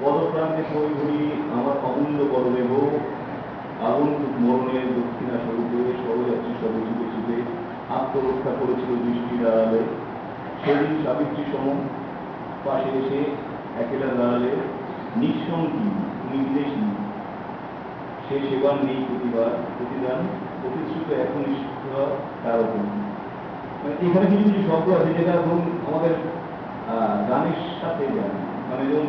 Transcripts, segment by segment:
পদপ্রান্তে ঘুরি আমার অমূল্য পরদেহ আগন্তুক মরণের দক্ষিণা স্বরূপে সহযাত্রী সবে ছুটে ছুটে আত্মরক্ষা করেছিল দৃষ্টির আড়ালে। সেদিন সাবিত্রী সম পাশে এসে একেলা দাঁড়ালে, নিঃসঙ্গী তুমি বিদেশি সে সেবার নেই প্রতিবার, প্রতিদান, প্রতিশ্রুত একনিষ্ঠ তার মানে এখানে কিছু কিছু শব্দ আছে যেটা ধরুন আমাদের গানের সাথে যায়। মানে যেমন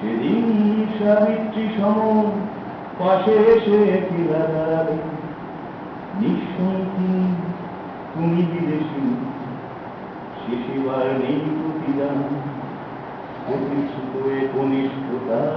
সেদিন সাবিত্রী সম পাশে এসে ফিরা দাঁড়াবে নিঃসন্তি তুমি বিদেশি? শেষেবার নেই প্রতিদান প্রতিশ্রুত কনিষ্ঠতা।